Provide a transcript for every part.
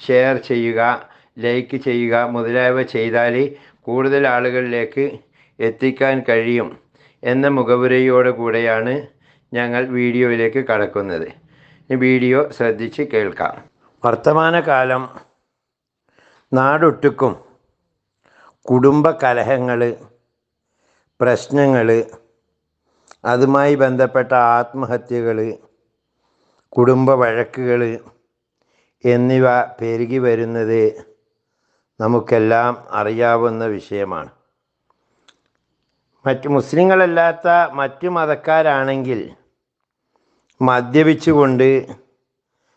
Share ചെയ്യുക like ചെയ്യുക മുതലായവ ചെയ്താൽ കൂടുതൽ ആളുകളിലേക്ക് എത്തിക്കാൻ കഴിയും എന്ന മുഖവുരയോടെ കൂടെയാണ് ഞങ്ങൾ വീഡിയോയിലേക്ക് കടക്കുന്നത്. വീഡിയോ ശ്രദ്ധിച്ച് കേൾക്കാം. വർത്തമാനകാലം നാടൊട്ടുക്കും കുടുംബ കലഹങ്ങൾ പ്രശ്നങ്ങൾ അതുമായി ബന്ധപ്പെട്ട ആത്മഹത്യകൾ കുടുംബ വഴക്കുകൾ എന്നിവ പെരുകി വരുന്നത് നമുക്കെല്ലാം അറിയാവുന്ന വിഷയമാണ്. മറ്റ് മുസ്ലിങ്ങളല്ലാത്ത മറ്റു മതക്കാരാണെങ്കിൽ മദ്യപിച്ചുകൊണ്ട്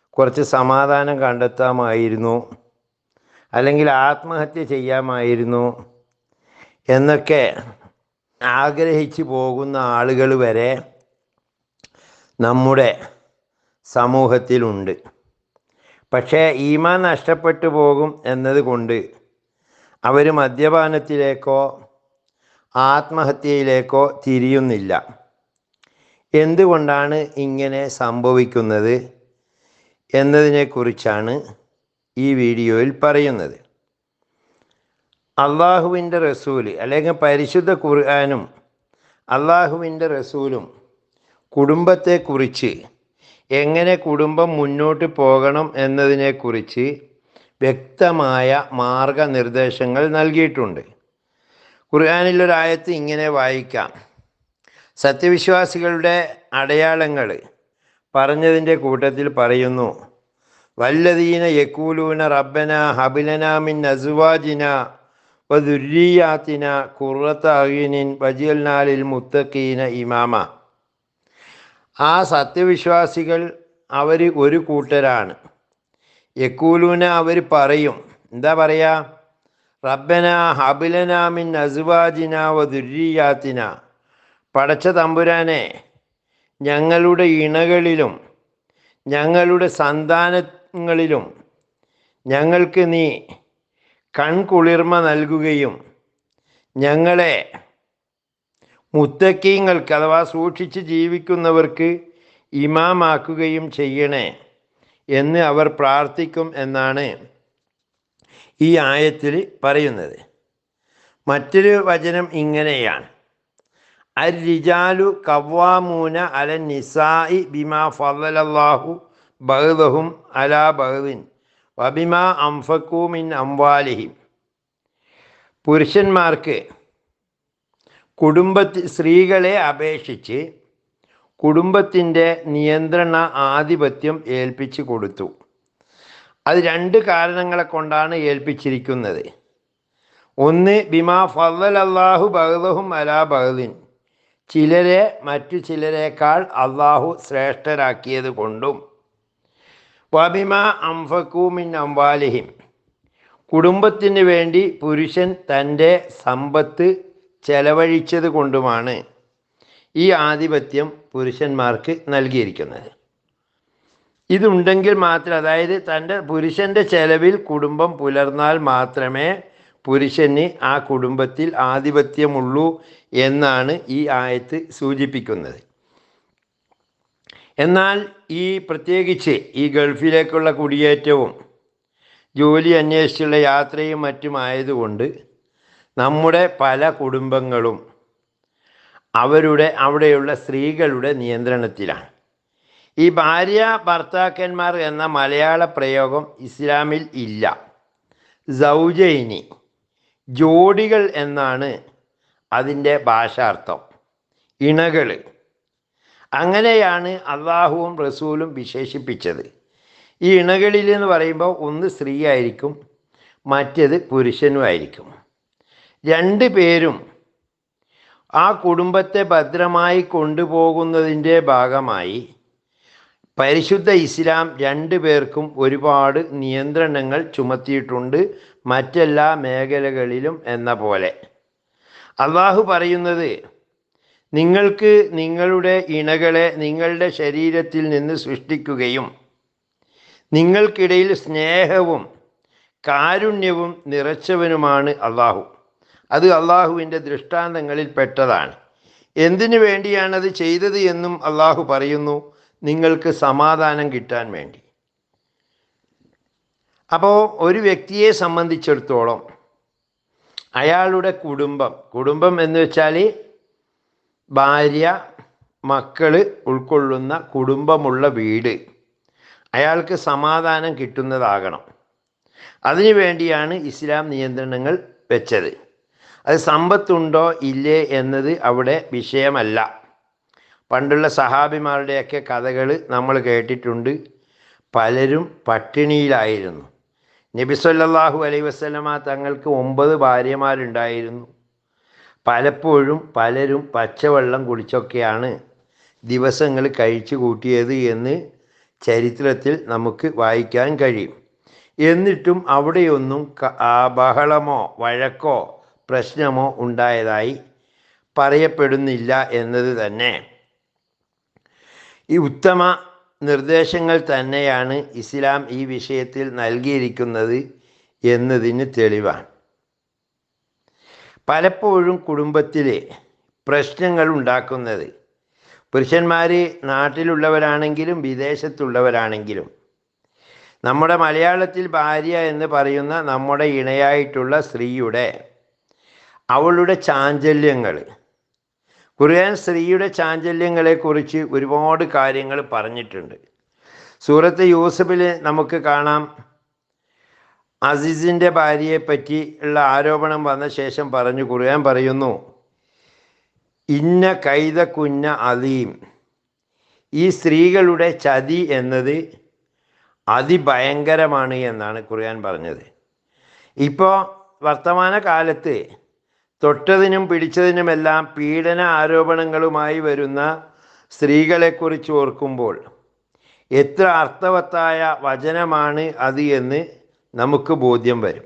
കുറച്ച് സമാധാനം കണ്ടെത്താമായിരുന്നു അല്ലെങ്കിൽ ആത്മഹത്യ ചെയ്യാമായിരുന്നു എന്നൊക്കെ ആഗ്രഹിച്ചു പോകുന്ന ആളുകൾ വരെ നമ്മുടെ സമൂഹത്തിലുണ്ട്. പക്ഷേ ഈമാൻ നഷ്ടപ്പെട്ടു പോകും എന്നതുകൊണ്ട് അവർ മദ്യപാനത്തിലേക്കോ ആത്മഹത്യയിലേക്കോ തിരിയുന്നില്ല. എന്തുകൊണ്ടാണ് ഇങ്ങനെ സംഭവിക്കുന്നത് എന്നതിനെക്കുറിച്ചാണ് ഈ വീഡിയോയിൽ പറയുന്നത്. അള്ളാഹുവിന്റെ റസൂൽ അല്ലെങ്കിൽ പരിശുദ്ധ ഖുർആാനും അള്ളാഹുവിന്റെ റസൂലും കുടുംബത്തെക്കുറിച്ച് എങ്ങനെ കുടുംബം മുന്നോട്ട് പോകണം എന്നതിനെക്കുറിച്ച് വ്യക്തമായ മാർഗനിർദ്ദേശങ്ങൾ നൽകിയിട്ടുണ്ട്. ഖുർആാനിലൊരായത്ത് ഇങ്ങനെ വായിക്കാം. സത്യവിശ്വാസികളുടെ അടയാളങ്ങൾ പറഞ്ഞതിന്റെ കൂട്ടത്തിൽ പറയുന്നു. വല്ലദീന യക്കൂലൂന റബ്ബന ഹബിലന മിൻ അസുവാജിന വദുര്യാത്തിന ഖുറത്ത വജിയൽ നാലിൽ മുത്തക്കീന ഇമാമ. ആ സത്യവിശ്വാസികൾ അവർ ഒരു കൂട്ടരാണ്. യക്കൂലൂന അവർ പറയും എന്താ പറയാ? റബ്ബന ഹബിലന മിൻ അസുവാജിന ദുര്യാത്തിന പടച്ച തമ്പുരാനെ ഞങ്ങളുടെ ഇണകളിലും ഞങ്ങളുടെ സന്താനങ്ങളിലും ഞങ്ങൾക്ക് നീ കൺകുളിർമ നൽകുകയും ഞങ്ങളെ മുത്തക്കീങ്ങൾക്ക് അഥവാ സൂക്ഷിച്ച് ജീവിക്കുന്നവർക്ക് ഇമാമാക്കുകയും ചെയ്യണേ എന്ന് അവർ പ്രാർത്ഥിക്കും എന്നാണ് ഈ ആയത്തിൽ പറയുന്നത്. മറ്റൊരു വചനം ഇങ്ങനെയാണ്. അരിജാലു കവ്വാമൂന അല നിസായി ബിമാ ഫലാഹു ബഹുദഹും അല ബഹുദിൻ വബിമാ അംഫക്കൂമിൻ അംവാലിഹിം. പുരുഷന്മാർക്ക് കുടുംബത്തി സ്ത്രീകളെ അപേക്ഷിച്ച് കുടുംബത്തിന്റെ നിയന്ത്രണ ആധിപത്യം ഏൽപ്പിച്ചു കൊടുത്തു. അത് രണ്ട് കാരണങ്ങളെ കൊണ്ടാണ് ഏൽപ്പിച്ചിരിക്കുന്നത്. ഒന്ന് ബിമാ ഫضൽ അള്ളാഹു ബഹദഹും അലാ ബഹദിൻ ചിലരെ മറ്റു ചിലരെക്കാൾ അള്ളാഹു ശ്രേഷ്ഠരാക്കിയത് കൊണ്ടും. വബിമ അംഫക്കൂമിൻ അംവാലിഹിം. കുടുംബത്തിന് വേണ്ടി പുരുഷൻ തന്റെ സമ്പത്ത് ചെലവഴിച്ചത് കൊണ്ടുമാണ് ഈ ആധിപത്യം പുരുഷന്മാർക്ക് നൽകിയിരിക്കുന്നത്. ഇതുണ്ടെങ്കിൽ മാത്രം അതായത് തന്റെ പുരുഷന്റെ ചെലവിൽ കുടുംബം പുലർന്നാൽ മാത്രമേ പുരുഷന് ആ കുടുംബത്തിൽ ആധിപത്യമുള്ളൂ എന്നാണ് ഈ ആയത്ത് സൂചിപ്പിക്കുന്നത്. എന്നാൽ ഈ പ്രത്യേകിച്ച് ഈ ഗൾഫിലേക്കുള്ള കുടിയേറ്റവും ജോലി അന്വേഷിച്ചുള്ള യാത്രയും മറ്റുമായതുകൊണ്ട് നമ്മുടെ പല കുടുംബങ്ങളും അവരുടെ അവിടെയുള്ള സ്ത്രീകളുടെ നിയന്ത്രണത്തിലാണ്. ഈ ഭാര്യ ഭർത്താക്കന്മാർ എന്ന മലയാള പ്രയോഗം ഇസ്ലാമിൽ ഇല്ല. സൗജൈനി ജോഡികൾ എന്നാണ് അതിന്റെ ഭാഷാർത്ഥം. ഇണകൾ. അങ്ങനെയാണ് അള്ളാഹുവും റസൂലും വിശേഷിപ്പിച്ചത്. ഈ ഇണകളിൽ എന്ന് പറയുമ്പോൾ ഒന്ന് സ്ത്രീ ആയിരിക്കും മറ്റേത് പുരുഷനുമായിരിക്കും. രണ്ട് പേരും ആ കുടുംബത്തെ ഭദ്രമായി കൊണ്ടുപോകുന്നതിന്റെ ഭാഗമായി പരിശുദ്ധ ഇസ്ലാം രണ്ടു പേർക്കും ഒരുപാട് നിയന്ത്രണങ്ങൾ ചുമത്തിയിട്ടുണ്ട് മറ്റെല്ലാ മേഖലകളിലും എന്ന പോലെ. അള്ളാഹു പറയുന്നത് നിങ്ങൾക്ക് നിങ്ങളുടെ ഇണകളെ നിങ്ങളുടെ ശരീരത്തിൽ നിന്ന് സൃഷ്ടിക്കുകയും നിങ്ങൾക്കിടയിൽ സ്നേഹവും കാരുണ്യവും നിറച്ചവനുമാണ് അള്ളാഹു. അത് അള്ളാഹുവിന്റെ ദൃഷ്ടാന്തങ്ങളിൽ പെട്ടതാണ്. എന്തിനു വേണ്ടിയാണത് ചെയ്തത് എന്നും അള്ളാഹു പറയുന്നു. നിങ്ങൾക്ക് സമാധാനം കിട്ടാൻ വേണ്ടി. അപ്പോൾ ഒരു വ്യക്തിയെ സംബന്ധിച്ചിടത്തോളം അയാളുടെ കുടുംബം കുടുംബം എന്ന് വെച്ചാൽ ഭാര്യ മക്കൾ ഉൾക്കൊള്ളുന്ന കുടുംബമുള്ള വീട്. അയാൾക്ക് സമാധാനം കിട്ടുന്നതാകണം. അതിനു വേണ്ടിയാണ് ഇസ്ലാം നിയന്ത്രണങ്ങൾ വെച്ചത്. അത് സമ്പത്തുണ്ടോ ഇല്ലേ എന്നത് അവിടെ വിഷയമല്ല. പണ്ടുള്ള സഹാബിമാരുടെയൊക്കെ കഥകൾ നമ്മൾ കേട്ടിട്ടുണ്ട്. പലരും പട്ടിണിയിലായിരുന്നു. നബി അലൈ വസ്ലമ തങ്ങൾക്ക് ഒമ്പത് ഭാര്യമാരുണ്ടായിരുന്നു. പലപ്പോഴും പലരും പച്ചവെള്ളം കുടിച്ചൊക്കെയാണ് ദിവസങ്ങൾ കഴിച്ചു കൂട്ടിയത് എന്ന് ചരിത്രത്തിൽ നമുക്ക് വായിക്കാൻ കഴിയും. എന്നിട്ടും അവിടെയൊന്നും ബഹളമോ വഴക്കോ പ്രശ്നമോ ഉണ്ടായതായി പറയപ്പെടുന്നില്ല എന്നത് തന്നെ. ഈ ഉത്തമ നിർദ്ദേശങ്ങൾ തന്നെയാണ് ഇസ്ലാം ഈ വിഷയത്തിൽ നൽകിയിരിക്കുന്നത് എന്നതിന് തെളിവാണ്. പലപ്പോഴും കുടുംബത്തിൽ പ്രശ്നങ്ങൾ ഉണ്ടാക്കുന്നത് പുരുഷന്മാർ നാട്ടിലുള്ളവരാണെങ്കിലും വിദേശത്തുള്ളവരാണെങ്കിലും നമ്മുടെ മലയാളത്തിൽ ഭാര്യ എന്ന് പറയുന്ന നമ്മുടെ ഇണയായിട്ടുള്ള സ്ത്രീയുടെ അവളുടെ ചാഞ്ചല്യങ്ങൾ ഖുർആൻ സ്ത്രീയുടെ ചാഞ്ചല്യങ്ങളെക്കുറിച്ച് ഒരുപാട് കാര്യങ്ങൾ പറഞ്ഞിട്ടുണ്ട്. സൂറത്ത് യൂസഫിൽ നമുക്ക് കാണാം. അസീസിന്റെ ഭാര്യയെ പറ്റി ഉള്ള ആരോപണം വന്ന ശേഷം പറഞ്ഞു ഖുർആൻ പറയുന്നു ഇന്ന കൈത കുഞ്ഞ അലീം ഈ സ്ത്രീകളുടെ ചതി എന്നത് അതിഭയങ്കരമാണ് എന്നാണ് ഖുർആൻ പറഞ്ഞത്. ഇപ്പോൾ വർത്തമാന കാലത്ത് തൊട്ടതിനും പിടിച്ചതിനുമെല്ലാം പീഡന ആരോപണങ്ങളുമായി വരുന്ന സ്ത്രീകളെക്കുറിച്ച് ഓർക്കുമ്പോൾ എത്ര അർത്ഥവത്തായ വചനമാണ് അത് എന്ന് നമുക്ക് ബോധ്യം വരും.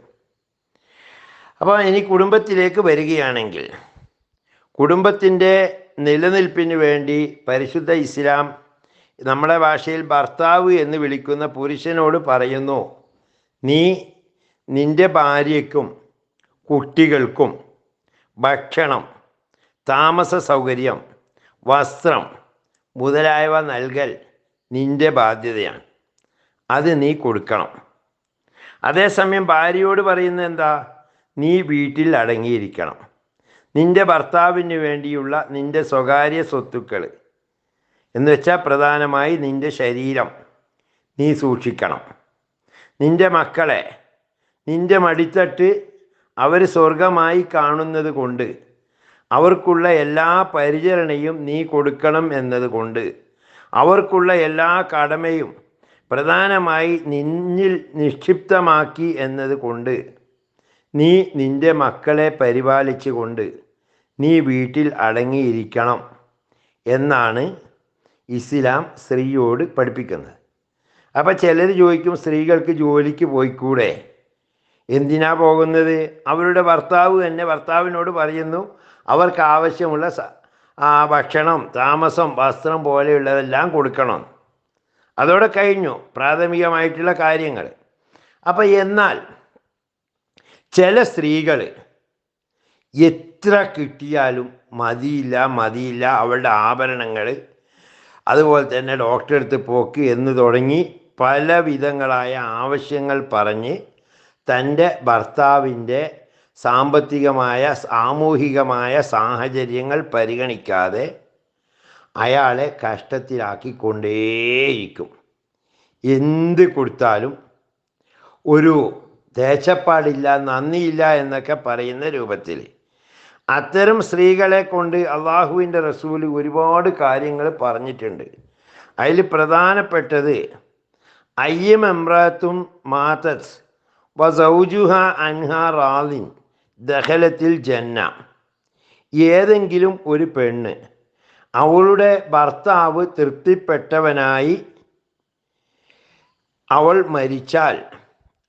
അപ്പോൾ ഇനി കുടുംബത്തിലേക്ക് വരികയാണെങ്കിൽ കുടുംബത്തിന്റെ നിലനിൽപ്പിന് വേണ്ടി പരിശുദ്ധ ഇസ്ലാം നമ്മുടെ ഭാഷയിൽ ഭർത്താവ് എന്ന് വിളിക്കുന്ന പുരുഷനോട് പറയുന്നു നീ നിന്റെ ഭാര്യയ്ക്കും കുട്ടികൾക്കും ഭക്ഷണം താമസ സൗകര്യം വസ്ത്രം മുതലായവ നൽകൽ നിന്റെ ബാധ്യതയാണ്. അത് നീ കൊടുക്കണം. അതേസമയം ഭാര്യയോട് പറയുന്നത് എന്താ? നീ വീട്ടിൽ അടങ്ങിയിരിക്കണം. നിന്റെ ഭർത്താവിന് വേണ്ടിയുള്ള നിന്റെ സ്വകാര്യ സ്വത്തുക്കൾ എന്ന് വെച്ചാൽ പ്രധാനമായി നിന്റെ ശരീരം നീ സൂക്ഷിക്കണം. നിന്റെ മക്കളെ നിന്റെ മടിത്തട്ട് അവർ സ്വർഗമായി കാണുന്നത് കൊണ്ട് അവർക്കുള്ള എല്ലാ പരിചരണയും നീ കൊടുക്കണം എന്നതുകൊണ്ട് അവർക്കുള്ള എല്ലാ കടമയും പ്രധാനമായി നിന്നിൽ നിക്ഷിപ്തമാക്കി എന്നതുകൊണ്ട് നീ നിന്റെ മക്കളെ പരിപാലിച്ചു കൊണ്ട് നീ വീട്ടിൽ അടങ്ങിയിരിക്കണം എന്നാണ് ഇസ്ലാം സ്ത്രീയോട് പഠിപ്പിക്കുന്നത്. അപ്പം ചിലർ ചോദിക്കും സ്ത്രീകൾക്ക് ജോലിക്ക് പോയിക്കൂടെ? എന്തിനാ പോകുന്നത്? അവരുടെ ഭർത്താവ് തന്നെ ഭർത്താവിനോട് പറയുന്നു അവർക്ക് ആവശ്യമുള്ള ഭക്ഷണം താമസം വസ്ത്രം പോലെയുള്ളതെല്ലാം കൊടുക്കണം. അതോടെ കഴിഞ്ഞു പ്രാഥമികമായിട്ടുള്ള കാര്യങ്ങൾ അപ്പം എന്നാൽ ചില സ്ത്രീകൾ എത്ര കിട്ടിയാലും മതിയില്ല മതിയില്ല അവളുടെ ആഭരണങ്ങൾ അതുപോലെ തന്നെ ഡോക്ടറെ അടുത്ത് പോക്ക് എന്ന് തുടങ്ങി പല വിധങ്ങളായ ആവശ്യങ്ങൾ പറഞ്ഞ് തന്റെ ഭർത്താവിന്റെ സാമ്പത്തികമായ സാമൂഹികമായ സാഹചര്യങ്ങൾ പരിഗണിക്കാതെ അയാളെ കഷ്ടത്തിലാക്കിക്കൊണ്ടേയിരിക്കും. എന്ത് കൊടുത്താലും ഒരു ദേശപ്പാടില്ല നന്ദിയില്ല എന്നൊക്കെ പറയുന്ന രൂപത്തിൽ അത്തരം സ്ത്രീകളെ കൊണ്ട് അള്ളാഹുവിന്റെ റസൂൽ ഒരുപാട് കാര്യങ്ങൾ പറഞ്ഞിട്ടുണ്ട്. അതിൽ പ്രധാനപ്പെട്ടത് അയ്യം എംറാത്തും മാതസ് വസൗജുഹ ദഹലത്തിൽ ജന്ന. ഏതെങ്കിലും ഒരു പെണ്ണ് അവളുടെ ഭർത്താവ് തൃപ്തിപ്പെട്ടവനായി അവൾ മരിച്ചാൽ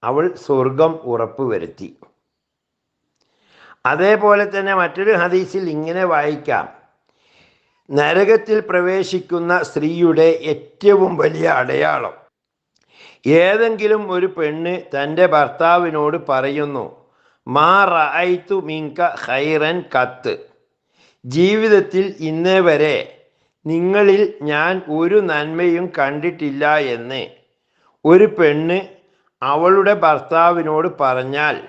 അവൾ സ്വർഗം ഉറപ്പുവരുത്തി. അതേപോലെ തന്നെ മറ്റൊരു ഹദീസിൽ ഇങ്ങനെ വായിക്കാം. നരകത്തിൽ പ്രവേശിക്കുന്ന സ്ത്രീയുടെ ഏറ്റവും വലിയ അടയാളം ഏതെങ്കിലും ഒരു പെണ്ണ് തന്റെ ഭർത്താവിനോട് പറയുന്നു മാ റായ്ത്തു മിങ്ക ഹൈറൻ കത്ത്. ജീവിതത്തിൽ ഇന്നേ വരെ നിങ്ങളിൽ ഞാൻ ഒരു നന്മയും കണ്ടിട്ടില്ല എന്ന് ഒരു പെണ്ണ് അവളുടെ ഭർത്താവിനോട് പറഞ്ഞാൽ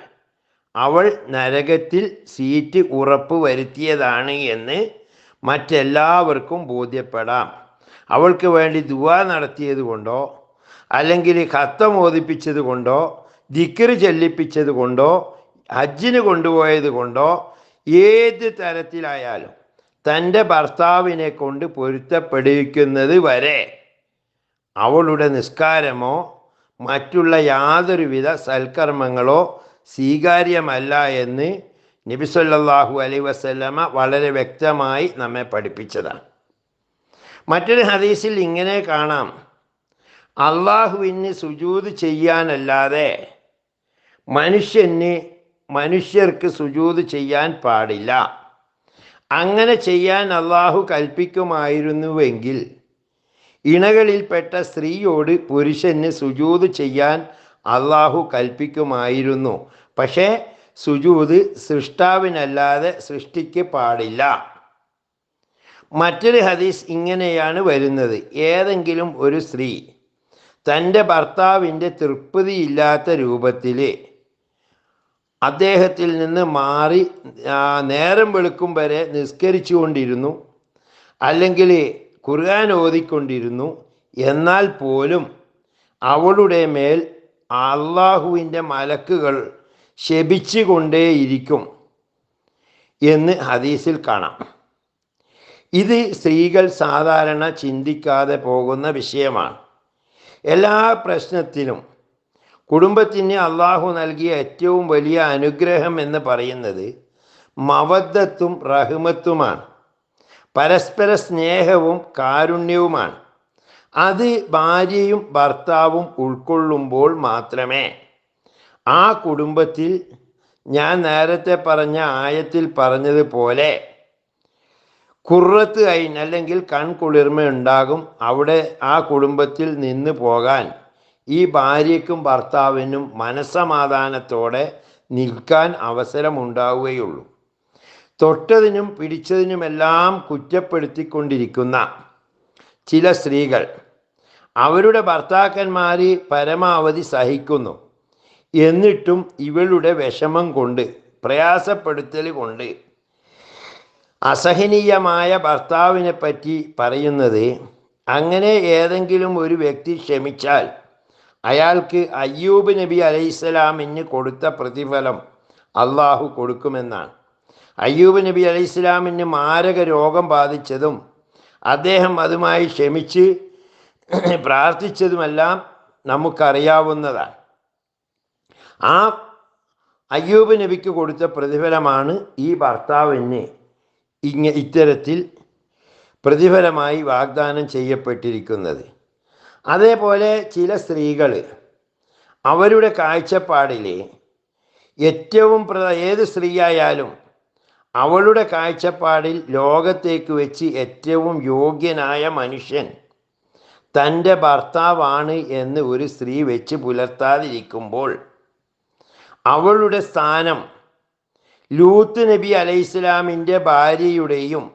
അവൾ നരകത്തിൽ സീറ്റ് ഉറപ്പ് വരുത്തിയതാണ് എന്ന് മറ്റെല്ലാവർക്കും ബോധ്യപ്പെടാം. അവൾക്ക് വേണ്ടി ദുവാ നടത്തിയത് കൊണ്ടോ അല്ലെങ്കിൽ ഖത്തം ഓതിപ്പിച്ചത് കൊണ്ടോ ദിക്കറ് ചെല്ലിപ്പിച്ചത് കൊണ്ടോ ഹജ്ജിന് കൊണ്ടുപോയത് കൊണ്ടോ ഏത് തരത്തിലായാലും തന്റെ ഭർത്താവിനെ കൊണ്ട് പൊരുത്തപ്പെടുവിക്കുന്നത് വരെ അവളുടെ നിസ്കാരമോ മറ്റുള്ള യാതൊരുവിധ സൽക്കർമ്മങ്ങളോ സ്വീകാര്യമല്ല എന്ന് നബിസല്ലാഹു അലൈ വസല്ലമ വളരെ വ്യക്തമായി നമ്മെ പഠിപ്പിച്ചതാണ്. മറ്റൊരു ഹദീസിൽ ഇങ്ങനെ കാണാം. അള്ളാഹുവിന് സുജൂത് ചെയ്യാനല്ലാതെ മനുഷ്യന് മനുഷ്യർക്ക് സുജൂത് ചെയ്യാൻ പാടില്ല. അങ്ങനെ ചെയ്യാൻ അള്ളാഹു കൽപ്പിക്കുമായിരുന്നുവെങ്കിൽ ഇണകളിൽപ്പെട്ട സ്ത്രീയോട് പുരുഷന് സുജൂത് ചെയ്യാൻ അള്ളാഹു കൽപ്പിക്കുമായിരുന്നു. പക്ഷേ സുജൂത് സൃഷ്ടാവിനല്ലാതെ സൃഷ്ടിക്ക് പാടില്ല. മറ്റൊരു ഹദീസ് ഇങ്ങനെയാണ് വരുന്നത്. ഏതെങ്കിലും ഒരു സ്ത്രീ തന്റെ ഭർത്താവിന്റെ തൃപ്തിയില്ലാത്ത രൂപത്തിൽ അദ്ദേഹത്തിൽ നിന്ന് മാറി നേരം വെളുക്കും വരെ നിസ്കരിച്ചു കൊണ്ടിരുന്നു അല്ലെങ്കിൽ ഖുർആൻ ഓതിക്കൊണ്ടിരുന്നു എന്നാൽ പോലും അവളുടെ മേൽ അള്ളാഹുവിന്റെ മലക്കുകൾ ശപിച്ചുകൊണ്ടേയിരിക്കും എന്ന് ഹദീസിൽ കാണാം. ഇത് സ്ത്രീകൾ സാധാരണ ചിന്തിക്കാതെ പോകുന്ന വിഷയമാണ്. എല്ലാ പ്രശ്നത്തിലും കുടുംബത്തിന് അള്ളാഹു നൽകിയ ഏറ്റവും വലിയ അനുഗ്രഹം എന്ന് പറയുന്നത് മവദ്ദത്തും റഹ്മത്തുമാണ്. പരസ്പര സ്നേഹവും കാരുണ്യവുമാണ്. അത് ഭാര്യയും ഭർത്താവും ഉൾക്കൊള്ളുമ്പോൾ മാത്രമേ ആ കുടുംബത്തിൽ ഞാൻ നേരത്തെ പറഞ്ഞ ആയത്തിൽ പറഞ്ഞതുപോലെ കുറത്ത് ഐൻ അല്ലെങ്കിൽ കൺകുളിർമ ഉണ്ടാകും അവിടെ ആ കുടുംബത്തിൽ നിന്ന് പോകാൻ. ഈ ഭാര്യയ്ക്കും ഭർത്താവിനും മനസ്സമാധാനത്തോടെ നിൽക്കാൻ അവസരമുണ്ടാവുകയുള്ളൂ. തൊട്ടതിനും പിടിച്ചതിനുമെല്ലാം കുറ്റപ്പെടുത്തിക്കൊണ്ടിരിക്കുന്ന ചില സ്ത്രീകൾ അവരുടെ ഭർത്താക്കന്മാർ പരമാവധി സഹിക്കുന്നു. എന്നിട്ടും ഇവളുടെ വിഷമം കൊണ്ട് പ്രയാസപ്പെടുത്തൽ കൊണ്ട് അസഹനീയമായ ഭർത്താവിനെ പറ്റി പറയുന്നത് അങ്ങനെ ഏതെങ്കിലും ഒരു വ്യക്തി ക്ഷമിച്ചാൽ അയാൾക്ക് അയ്യൂബ് നബി അലൈഹിസ്സലാമിന് കൊടുത്ത പ്രതിഫലം അള്ളാഹു കൊടുക്കുമെന്നാണ്. അയ്യൂബ് നബി അലൈഹിസ്സലാമിന് മാരക രോഗം ബാധിച്ചതും അദ്ദേഹം അതുമായി ക്ഷമിച്ച് പ്രാർത്ഥിച്ചതുമെല്ലാം നമുക്കറിയാവുന്നതാണ്. ആ അയ്യൂബ് നബിക്ക് കൊടുത്ത പ്രതിഫലമാണ് ഈ ഭർത്താവിന് ഇങ്ങ ഇത്തരത്തിൽ പ്രതിഫലമായി വാഗ്ദാനം ചെയ്യപ്പെട്ടിരിക്കുന്നത്. അതേപോലെ ചില സ്ത്രീകൾ അവരുടെ കാഴ്ചപ്പാടിൽ ഏറ്റവും പ്ര ഏത് സ്ത്രീയായാലും അവളുടെ കാഴ്ചപ്പാടിൽ ലോകത്തേക്ക് വെച്ച് ഏറ്റവും യോഗ്യനായ മനുഷ്യൻ തന്റെ ഭർത്താവാണ് എന്ന് ഒരു സ്ത്രീ വെച്ച് പുലർത്താതിരിക്കുമ്പോൾ അവളുടെ സ്ഥാനം ലൂത്ത് നബി അലൈഹിസ്ലാമിന്റെ ഭാര്യയുടെയും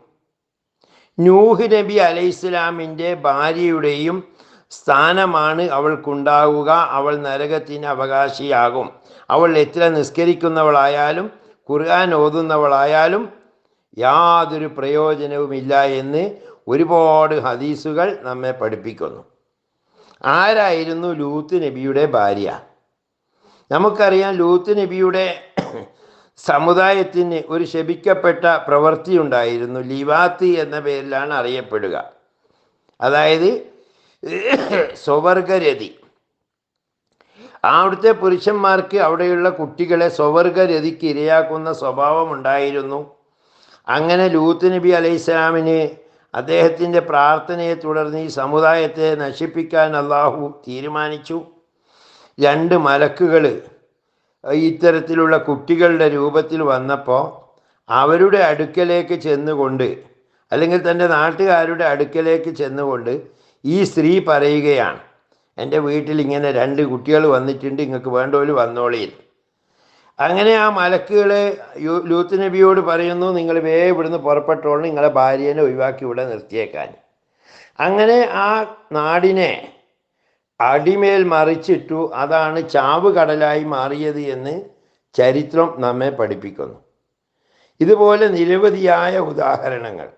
നൂഹ് നബി അലൈഹിസ്ലാമിന്റെ ഭാര്യയുടെയും സ്ഥാനമാണ് അവൾക്കുണ്ടാവുക. അവൾ നരകത്തിന് അവകാശിയാകും. അവൾ എത്ര നിസ്കരിക്കുന്നവളായാലും ഖുർആൻ ഓതുന്നവളായാലും യാതൊരു പ്രയോജനവുമില്ല എന്ന് ഒരുപാട് ഹദീസുകൾ നമ്മെ പഠിപ്പിക്കുന്നു. ആരായിരുന്നു ലൂത്ത് നബിയുടെ ഭാര്യ? നമുക്കറിയാം ലൂത്ത് നബിയുടെ സമുദായത്തിന് ഒരു ശപിക്കപ്പെട്ട പ്രവൃത്തി ഉണ്ടായിരുന്നു ലിവാത്ത് എന്ന പേരിലാണ് അറിയപ്പെടുക. അതായത് സ്വവർഗരതി. അവിടുത്തെ പുരുഷന്മാർക്ക് അവിടെയുള്ള കുട്ടികളെ സ്വവർഗരതിക്ക് ഇരയാക്കുന്ന സ്വഭാവം ഉണ്ടായിരുന്നു അങ്ങനെ ലൂത്ത് നബി അലൈഹിസ്ലാമിന് അദ്ദേഹത്തിന്റെ പ്രാർത്ഥനയെ തുടർന്ന് ഈ സമുദായത്തെ നശിപ്പിക്കാൻ അള്ളാഹു തീരുമാനിച്ചു. രണ്ട് മലക്കുകൾ ഇത്തരത്തിലുള്ള കുട്ടികളുടെ രൂപത്തിൽ വന്നപ്പോൾ അവരുടെ അടുക്കലേക്ക് ചെന്നുകൊണ്ട് അല്ലെങ്കിൽ തന്റെ നാട്ടുകാരുടെ അടുക്കലേക്ക് ചെന്നുകൊണ്ട് ഈ സ്ത്രീ പറയുകയാണ് എന്റെ വീട്ടിൽ ഇങ്ങനെ രണ്ട് കുട്ടികൾ വന്നിട്ടുണ്ട് നിങ്ങൾക്ക് വേണ്ടവർ വന്നോളിയിൽ അങ്ങനെ ആ മലക്കുകൾ ലൂത്ത് നബിയോട് പറയുന്നു നിങ്ങൾ വേ ഇവിടുന്ന് പുറപ്പെട്ടോളൂ നിങ്ങളെ ഭാര്യനെ ഒഴിവാക്കി ഇവിടെ നിർത്തിയേക്കാൻ. അങ്ങനെ ആ നാടിനെ അടിമേൽ മറിച്ചിട്ടു അതാണ് ചാവ് കടലായി മാറിയത് എന്ന് ചരിത്രം നമ്മെ പഠിപ്പിക്കുന്നു. ഇതുപോലെ നിരവധിയായ ഉദാഹരണങ്ങൾ.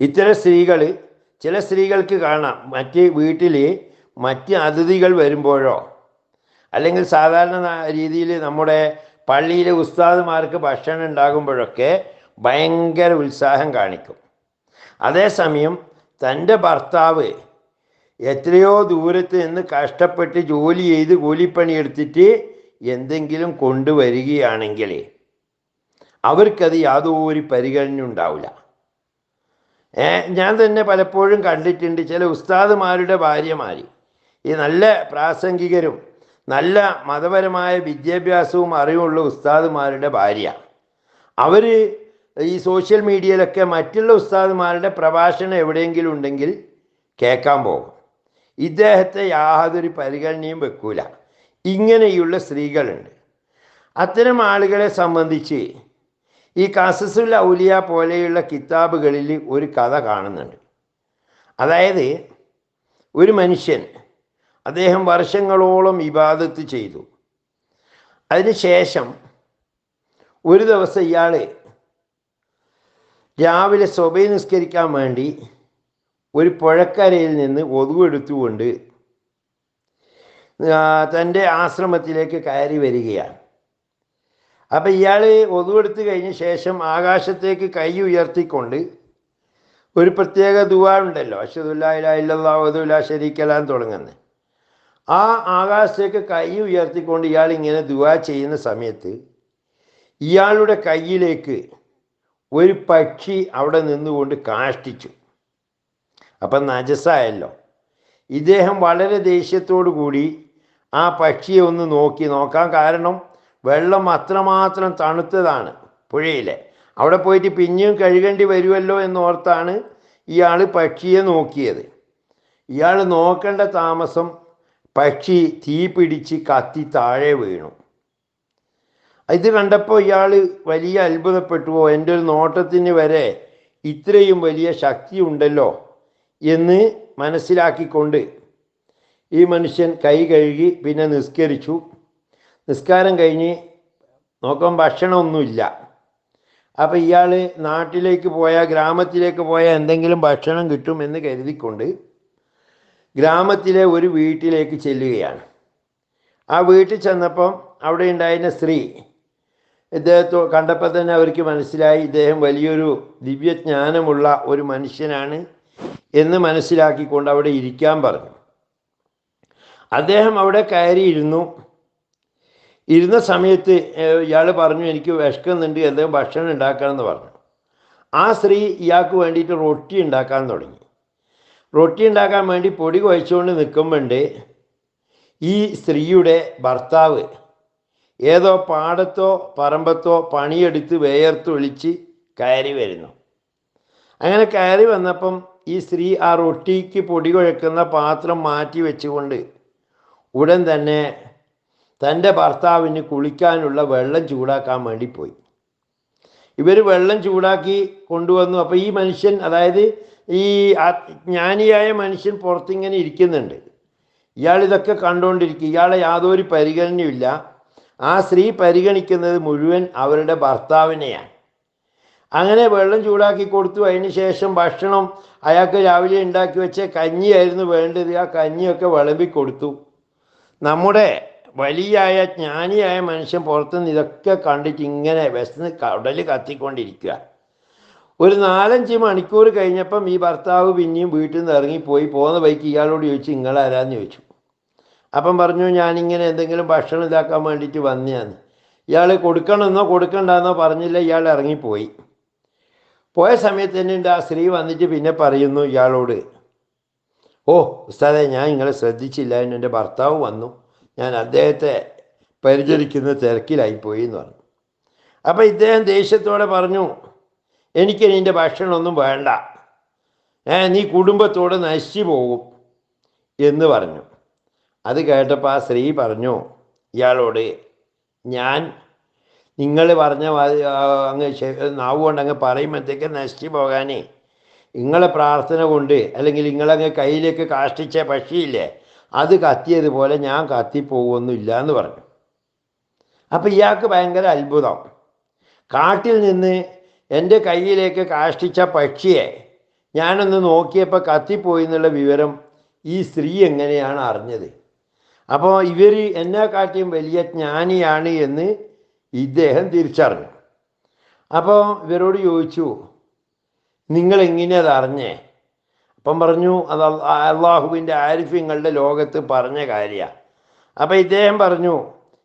ഇത്തരം സ്ത്രീകൾ ചില സ്ത്രീകൾക്ക് കാണാം. മറ്റ് വീട്ടിൽ മറ്റ് അതിഥികൾ വരുമ്പോഴോ അല്ലെങ്കിൽ സാധാരണ രീതിയിൽ നമ്മുടെ പള്ളിയിലെ ഉസ്താദുമാർക്ക് ഭക്ഷണം ഉണ്ടാകുമ്പോഴൊക്കെ ഭയങ്കര ഉത്സാഹം കാണിക്കും. അതേസമയം തന്റെ ഭർത്താവ് എത്രയോ ദൂരത്ത് നിന്ന് കഷ്ടപ്പെട്ട് ജോലി ചെയ്ത് കൂലിപ്പണി എടുത്തിട്ട് എന്തെങ്കിലും കൊണ്ടുവരികയാണെങ്കിൽ അവർക്കത് യാതൊരു പരിഗണന ഉണ്ടാവില്ല. ഞാൻ തന്നെ പലപ്പോഴും കണ്ടിട്ടുണ്ട് ചില ഉസ്താദുമാരുടെ ഭാര്യമാർ ഈ നല്ല പ്രാസംഗികരും നല്ല മതപരമായ വിദ്യാഭ്യാസവും അറിവുള്ള ഉസ്താദുമാരുടെ ഭാര്യ. അവർ ഈ സോഷ്യൽ മീഡിയയിലൊക്കെ മറ്റുള്ള ഉസ്താദുമാരുടെ പ്രഭാഷണം എവിടെയെങ്കിലും ഉണ്ടെങ്കിൽ കേൾക്കാൻ പോകും. ഇദ്ദേഹത്തെ യാതൊരു പരിഗണനയും വെക്കൂല. ഇങ്ങനെയുള്ള സ്ത്രീകളുണ്ട്. അത്തരം ആളുകളെ സംബന്ധിച്ച് ഈ കസസുൽ ഔലിയ പോലെയുള്ള കിതാബുകളിൽ ഒരു കഥ കാണുന്നുണ്ട്. അതായത് ഒരു മനുഷ്യൻ അദ്ദേഹം വർഷങ്ങളോളം ഇബാദത്ത് ചെയ്തു. അതിനുശേഷം ഒരു ദിവസം ഇയാൾ രാവിലെ സ്വഭയ നിസ്കരിക്കാൻ വേണ്ടി ഒരു പുഴക്കരയിൽ നിന്ന് ഒതുവെടുത്തുകൊണ്ട് തന്റെ ആശ്രമത്തിലേക്ക് കയറി വരികയാണ്. അപ്പം ഇയാൾ ഒതുവെടുത്ത് കഴിഞ്ഞ ശേഷം ആകാശത്തേക്ക് കൈ ഉയർത്തിക്കൊണ്ട് ഒരു പ്രത്യേക ദുവാ ഉണ്ടല്ലോ അഷദുല്ലാ വധുല്ല ശരിക്കലാൻ തുടങ്ങുന്നത്. ആ ആകാശത്തേക്ക് കൈ ഉയർത്തിക്കൊണ്ട് ഇയാൾ ഇങ്ങനെ ദുവാ ചെയ്യുന്ന സമയത്ത് ഇയാളുടെ കയ്യിലേക്ക് ഒരു പക്ഷി അവിടെ നിന്നുകൊണ്ട് കാഷ്ടിച്ചു. അപ്പം നജസായല്ലോ ഇദ്ദേഹം വളരെ ദേഷ്യത്തോടു കൂടി ആ പക്ഷിയെ ഒന്ന് നോക്കി നോക്കാൻ കാരണം വെള്ളം അത്രമാത്രം തണുത്തതാണ് പുഴയിലെ. അവിടെ പോയിട്ട് പിന്നെയും കഴുകേണ്ടി വരുമല്ലോ എന്നോർത്താണ് ഇയാൾ പക്ഷിയെ നോക്കിയത്. ഇയാൾ നോക്കേണ്ട താമസം പക്ഷി തീ പിടിച്ച് കത്തി താഴെ വീണു. ഇത് കണ്ടപ്പോൾ ഇയാൾ വലിയ അത്ഭുതപ്പെട്ടുവോ? എന്റെ ഒരു നോട്ടത്തിന് വരെ ഇത്രയും വലിയ ശക്തി ഉണ്ടല്ലോ എന്ന് മനസ്സിലാക്കിക്കൊണ്ട് ഈ മനുഷ്യൻ കൈ കഴുകി പിന്നെ നിസ്കരിച്ചു. നിസ്കാരം കഴിഞ്ഞ് നോക്കാൻ ഭക്ഷണമൊന്നുമില്ല. അപ്പം ഇയാൾ നാട്ടിലേക്ക് പോയാൽ ഗ്രാമത്തിലേക്ക് പോയാൽ എന്തെങ്കിലും ഭക്ഷണം കിട്ടും എന്ന് കരുതിക്കൊണ്ട് ഗ്രാമത്തിലെ ഒരു വീട്ടിലേക്ക് ചെല്ലുകയാണ്. ആ വീട്ടിൽ ചെന്നപ്പം അവിടെ ഉണ്ടായിരുന്ന സ്ത്രീ ഇദ്ദേഹത്തെ കണ്ടപ്പോൾ തന്നെ അവർക്ക് മനസ്സിലായി ഇദ്ദേഹം വലിയൊരു ദിവ്യജ്ഞാനമുള്ള ഒരു മനുഷ്യനാണ്. എന്ന് മനസ്സിലാക്കിക്കൊണ്ട് അവിടെ ഇരിക്കാൻ പറഞ്ഞു. അദ്ദേഹം അവിടെ കയറിയിരുന്നു. ഇരുന്ന സമയത്ത് ഇയാൾ പറഞ്ഞു എനിക്ക് വിശക്കുന്നുണ്ട് എന്തെങ്കിലും ഭക്ഷണം ഉണ്ടാക്കാമെന്ന് പറഞ്ഞു. ആ സ്ത്രീ ഇയാൾക്ക് വേണ്ടിയിട്ട് റൊട്ടി ഉണ്ടാക്കാൻ തുടങ്ങി. റൊട്ടി ഉണ്ടാക്കാൻ വേണ്ടി പൊടി കുഴച്ചുകൊണ്ട് നിൽക്കുമ്പോണ്ട് ഈ സ്ത്രീയുടെ ഭർത്താവ് ഏതോ പാടത്തോ പറമ്പത്തോ പണിയെടുത്ത് വേർത്ത് ഒളിച്ച് കയറി വരുന്നു. അങ്ങനെ കയറി വന്നപ്പം ഈ സ്ത്രീ ആ റൊട്ടിക്ക് പൊടി കുഴക്കുന്ന പാത്രം മാറ്റി വെച്ചുകൊണ്ട് ഉടൻ തന്നെ തന്റെ ഭർത്താവിന് കുളിക്കാനുള്ള വെള്ളം ചൂടാക്കാൻ വേണ്ടി പോയി. ഇവർ വെള്ളം ചൂടാക്കി കൊണ്ടുവന്നു. അപ്പോൾ ഈ മനുഷ്യൻ അതായത് ഈ ജ്ഞാനിയായ മനുഷ്യൻ പുറത്തിങ്ങനെ ഇരിക്കുന്നുണ്ട്. ഇയാൾ ഇതൊക്കെ കണ്ടുകൊണ്ടിരിക്കുക. ഇയാളെ യാതൊരു പരിഗണനയുമില്ല. ആ സ്ത്രീ പരിഗണിക്കുന്നത് മുഴുവൻ അവരുടെ ഭർത്താവിനെയാണ്. അങ്ങനെ വെള്ളം ചൂടാക്കി കൊടുത്തു. അതിന് ശേഷം ഭക്ഷണം അയാൾക്ക് രാവിലെ ഉണ്ടാക്കി വെച്ച കഞ്ഞിയായിരുന്നു വേണ്ടത്. ആ കഞ്ഞിയൊക്കെ വിളമ്പി കൊടുത്തു. നമ്മുടെ വലിയായ ജ്ഞാനിയായ മനുഷ്യൻ പുറത്തുനിന്ന് ഇതൊക്കെ കണ്ടിട്ട് ഇങ്ങനെ വിശന്ന് കടൽ കത്തിക്കൊണ്ടിരിക്കുക. ഒരു നാലഞ്ച് മണിക്കൂർ കഴിഞ്ഞപ്പം ഈ ഭർത്താവ് പിന്നെയും വീട്ടിൽ നിന്ന് ഇറങ്ങിപ്പോയി. പോകുന്ന ബൈക്ക് ഇയാളോട് ചോദിച്ചു നിങ്ങളാരാന്ന്? ചോദിച്ചു. അപ്പം പറഞ്ഞു ഞാനിങ്ങനെ എന്തെങ്കിലും ഭക്ഷണം ഇതാക്കാൻ വേണ്ടിയിട്ട് വന്നതാണ് ഇയാൾ കൊടുക്കണമെന്നോ കൊടുക്കണ്ടെന്നോ പറഞ്ഞില്ല. ഇയാൾ ഇറങ്ങിപ്പോയി. പോയ സമയത്ത് തന്നെ ആ സ്ത്രീ വന്നിട്ട് പിന്നെ പറയുന്നു ഇയാളോട് ഓ ഉസ്താദെ ഞാൻ നിങ്ങളെ ശ്രദ്ധിച്ചില്ല എന്ന് എന്റെ ഭർത്താവ് വന്നു. ഞാൻ അദ്ദേഹത്തെ പരിചരിക്കുന്ന തിരക്കിലായിപ്പോയി എന്ന് പറഞ്ഞു. അപ്പം ഇദ്ദേഹം ദേഷ്യത്തോടെ പറഞ്ഞു എനിക്ക് നിന്റെ ഭക്ഷണമൊന്നും വേണ്ട. ഏ നീ കുടുംബത്തോട് നശിച്ചു പോകും. എന്ന് പറഞ്ഞു. അത് കേട്ടപ്പോൾ ആ സ്ത്രീ പറഞ്ഞു ഇയാളോട് ഞാൻ നിങ്ങൾ പറഞ്ഞ അങ്ങ് നാവ് കൊണ്ട് അങ്ങ് പറയുമ്പോഴത്തേക്ക് നശിച്ചു പോകാനേ. നിങ്ങളെ പ്രാർത്ഥന കൊണ്ട് അല്ലെങ്കിൽ നിങ്ങളങ്ങ് കയ്യിലേക്ക് കാഷ്ടിച്ച പക്ഷിയില്ലേ അത് കത്തിയതുപോലെ ഞാൻ കത്തിപ്പോകുമൊന്നുമില്ല എന്ന് പറഞ്ഞു. അപ്പം ഇയാൾക്ക് ഭയങ്കര അത്ഭുതം. കാട്ടിൽ നിന്ന് എന്റെ കയ്യിലേക്ക് കാഷ്ടിച്ച പക്ഷിയെ ഞാനൊന്ന് നോക്കിയപ്പോൾ കത്തിപ്പോയി എന്നുള്ള വിവരം ഈ സ്ത്രീ എങ്ങനെയാണ് അറിഞ്ഞത്? അപ്പോൾ ഇവർ എന്നെക്കാട്ടിയും വലിയ ജ്ഞാനിയാണ് എന്ന് ഇദ്ദേഹം തിരിച്ചറിഞ്ഞു. അപ്പോൾ ഇവരോട് ചോദിച്ചു നിങ്ങൾ എങ്ങനെയത് അറിഞ്ഞേ? അപ്പം പറഞ്ഞു അത് അള്ളാഹുവിന്റെ ആരിഫ്യങ്ങളുടെ ലോകത്ത് പറഞ്ഞ കാര്യമാണ് അപ്പം ഇദ്ദേഹം പറഞ്ഞു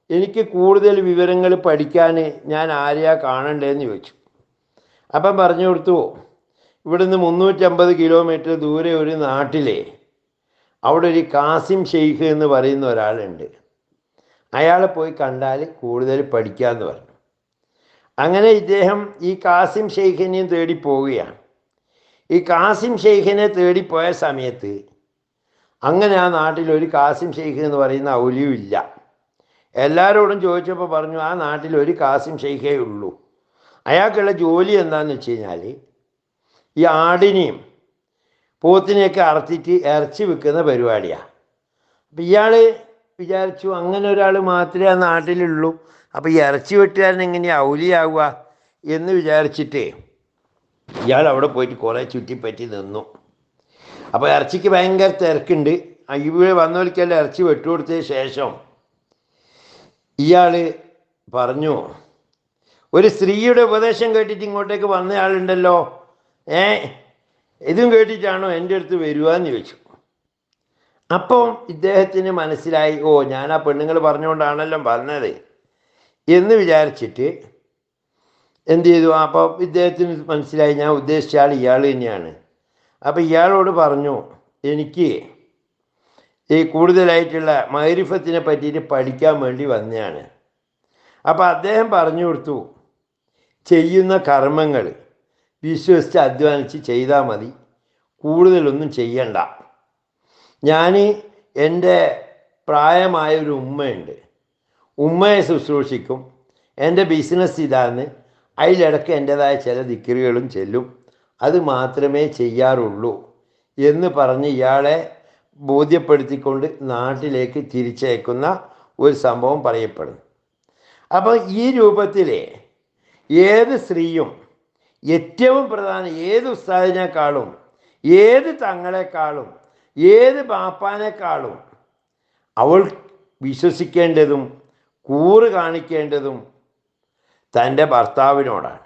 എനിക്ക് കൂടുതൽ വിവരങ്ങൾ പഠിക്കാൻ ഞാൻ ആരെയാ കാണണ്ടേന്ന് ചോദിച്ചു. അപ്പം പറഞ്ഞു കൊടുത്തു ഇവിടുന്ന് മുന്നൂറ്റമ്പത് കിലോമീറ്റർ ദൂരെ ഒരു നാട്ടിലെ അവിടെ ഒരു കാസിം ഷെയ്ഖ് എന്ന് പറയുന്ന ഒരാളുണ്ട്. അയാളെ പോയി കണ്ടാൽ കൂടുതൽ പഠിക്കാമെന്ന് പറഞ്ഞു. അങ്ങനെ ഇദ്ദേഹം ഈ കാസിം ഷെയ്ഖിനെയും തേടി പോവുകയാണ്. ഈ കാസിം ഷെയ്ഖിനെ തേടിപ്പോയ സമയത്ത് അങ്ങനെ ആ നാട്ടിൽ ഒരു കാസിം ഷെയ്ഖ് എന്ന് പറയുന്ന ഔലിയും ഇല്ല. എല്ലാവരോടും ചോദിച്ചപ്പോൾ പറഞ്ഞു ആ നാട്ടിൽ ഒരു കാസിം ഷെയ്ഖേ ഉള്ളൂ. അയാൾക്കുള്ള ജോലി എന്താണെന്ന് വെച്ച് കഴിഞ്ഞാൽ ഈ ആടിനെയും പോത്തിനെയൊക്കെ അറത്തിട്ട് ഇറച്ചി വിൽക്കുന്ന പരിപാടിയാണ്. അപ്പം ഇയാൾ വിചാരിച്ചു അങ്ങനെ ഒരാൾ മാത്രമേ ആ നാട്ടിലുള്ളൂ. അപ്പോൾ ഇറച്ചി വെട്ടുകാരൻ എങ്ങനെയാണ് ഔലിയാവുക എന്ന് വിചാരിച്ചിട്ടേ ഇയാൾ അവിടെ പോയിട്ട് കുറേ ചുറ്റിപ്പറ്റി നിന്നു. അപ്പോൾ ഇറച്ചിക്ക് ഭയങ്കര തിരക്കുണ്ട്. ഇവിടെ വന്നവർക്കെല്ലാം ഇറച്ചി വെട്ടുകൊടുത്തതിന് ശേഷം ഇയാൾ പറഞ്ഞു ഒരു സ്ത്രീയുടെ ഉപദേശം കേട്ടിട്ട് ഇങ്ങോട്ടേക്ക് വന്നയാളുണ്ടല്ലോ ഏ? ഇതും കേട്ടിട്ടാണോ എന്റെ അടുത്ത് വരുവാന്ന് ചോദിച്ചു. അപ്പം ഇദ്ദേഹത്തിന് മനസ്സിലായി ഓ ഞാൻ ആ പെണ്ണുങ്ങൾ പറഞ്ഞുകൊണ്ടാണല്ലോ പറഞ്ഞത്. എന്ന് വിചാരിച്ചിട്ട് എന്ത് ചെയ്തു? അപ്പോൾ ഇദ്ദേഹത്തിന് മനസ്സിലായി ഞാൻ ഉദ്ദേശിച്ച ആൾ ഇയാൾ തന്നെയാണ്. അപ്പോൾ ഇയാളോട് പറഞ്ഞു എനിക്ക് ഈ കൂടുതലായിട്ടുള്ള മൈരിഫത്തിനെ പറ്റിയിട്ട് പഠിക്കാൻ വേണ്ടി വന്നതാണ്. അപ്പോൾ അദ്ദേഹം പറഞ്ഞു കൊടുത്തു ചെയ്യുന്ന കർമ്മങ്ങൾ വിശ്വസിച്ച് അധ്വാനിച്ച് ചെയ്താൽ മതി കൂടുതലൊന്നും ചെയ്യണ്ട. ഞാൻ എന്റെ പ്രായമായ ഒരു ഉമ്മയുണ്ട്. ഉമ്മയെ ശുശ്രൂഷിക്കും. എന്റെ ബിസിനസ് ഇതാണ്. അതിലിടയ്ക്ക് എന്റെതായ ചില ദിക്കറികളും ചെല്ലും. അത് മാത്രമേ ചെയ്യാറുള്ളൂ എന്ന് പറഞ്ഞ് ഇയാളെ ബോധ്യപ്പെടുത്തിക്കൊണ്ട് നാട്ടിലേക്ക് തിരിച്ചയക്കുന്ന ഒരു സംഭവം പറയപ്പെടുന്നു. അപ്പോൾ ഈ രൂപത്തിൽ ഏത് സ്ത്രീയും ഏറ്റവും പ്രധാനം ഏത് ഉസ്താദിനേക്കാളും ഏത് തങ്ങളെക്കാളും ഏത് പാപ്പാനേക്കാളും അവൾ വിശ്വസിക്കേണ്ടതും കൂറ് കാണിക്കേണ്ടതും തന്റെ ഭർത്താവിനോടാണ്.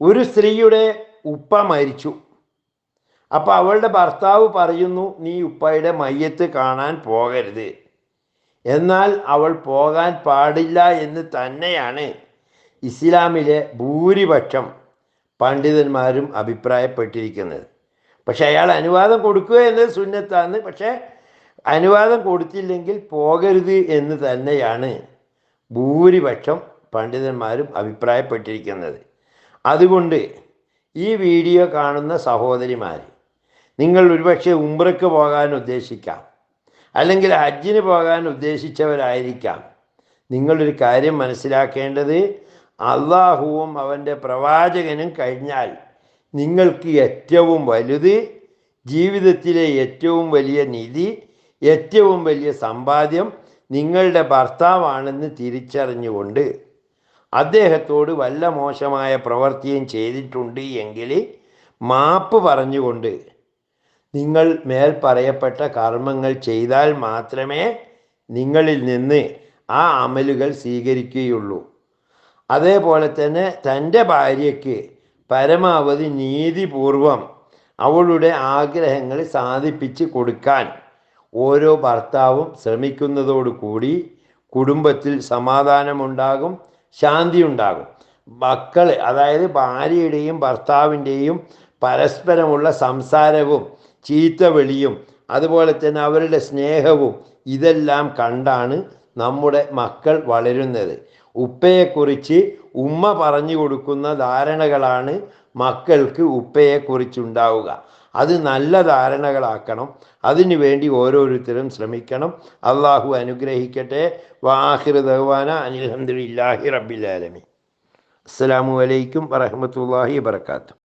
ഒരു സ്ത്രീയുടെ ഉപ്പ മരിച്ചു. അപ്പോൾ അവളുടെ ഭർത്താവ് പറയുന്നു നീ ഉപ്പയുടെ മയ്യത്ത് കാണാൻ പോകരുത്. എന്നാൽ അവൾ പോകാൻ പാടില്ല എന്ന് തന്നെയാണ് ഇസ്ലാമിലെ ഭൂരിപക്ഷം പണ്ഡിതന്മാരും അഭിപ്രായപ്പെട്ടിരിക്കുന്നത്. പക്ഷെ അയാൾ അനുവാദം കൊടുക്കുക എന്നത് സുന്നത്താണ്. പക്ഷേ അനുവാദം കൊടുത്തില്ലെങ്കിൽ പോകരുത് എന്ന് തന്നെയാണ് ഭൂരിപക്ഷം പണ്ഡിതന്മാരും അഭിപ്രായപ്പെട്ടിരിക്കുന്നത്. അതുകൊണ്ട് ഈ വീഡിയോ കാണുന്ന സഹോദരിമാർ നിങ്ങൾ ഒരുപക്ഷെ ഉംറയ്ക്ക് പോകാൻ ഉദ്ദേശിക്കാം അല്ലെങ്കിൽ ഹജ്ജിന് പോകാൻ ഉദ്ദേശിച്ചവരായിരിക്കാം. നിങ്ങളൊരു കാര്യം മനസ്സിലാക്കേണ്ടത് അള്ളാഹുവും അവന്റെ പ്രവാചകനും കഴിഞ്ഞാൽ നിങ്ങൾക്ക് ഏറ്റവും വലുത് ജീവിതത്തിലെ ഏറ്റവും വലിയ നിധി ഏറ്റവും വലിയ സമ്പാദ്യം നിങ്ങളുടെ ഭർത്താവാണെന്ന് തിരിച്ചറിഞ്ഞുകൊണ്ട് അദ്ദേഹത്തോട് വല്ല മോശമായ പ്രവൃത്തിയും ചെയ്തിട്ടുണ്ട് എങ്കിൽ മാപ്പ് പറഞ്ഞുകൊണ്ട് നിങ്ങൾ മേൽ പറയപ്പെട്ട കർമ്മങ്ങൾ ചെയ്താൽ മാത്രമേ നിങ്ങളിൽ നിന്ന് ആ അമലുകൾ സ്വീകരിക്കുകയുള്ളൂ. അതേപോലെ തന്നെ തന്റെ ഭാര്യയ്ക്ക് പരമാവധി നീതിപൂർവം അവളുടെ ആഗ്രഹങ്ങൾ സാധിപ്പിച്ച് കൊടുക്കാൻ ഓരോ ഭർത്താവും ശ്രമിക്കുന്നതോടുകൂടി കുടുംബത്തിൽ സമാധാനമുണ്ടാകും ശാന്തി ഉണ്ടാകും മക്കൾ അതായത് ഭാര്യയുടെയും ഭർത്താവിന്റെയും പരസ്പരമുള്ള സംസാരവും ചീത്തവിളിയും അതുപോലെ തന്നെ അവരുടെ സ്നേഹവും ഇതെല്ലാം കണ്ടാണ് നമ്മുടെ മക്കൾ വളരുന്നത്. ഉപ്പയെക്കുറിച്ച് ഉമ്മ പറഞ്ഞു കൊടുക്കുന്ന ധാരണകളാണ് മക്കൾക്ക് ഉപ്പയെക്കുറിച്ചുണ്ടാവുക. അത് നല്ല ധാരണകളാക്കണം. അതിനു വേണ്ടി ഓരോരുത്തരും ശ്രമിക്കണം. അള്ളാഹു അനുഗ്രഹിക്കട്ടെ. വാഹിർ ദഹ്വാന അനിൽഹമ്മദില്ലാഹി റബ്ബിലാലമി അസ്സാം വലൈക്കും വറഹമത്തല്ലാഹി വാത്തു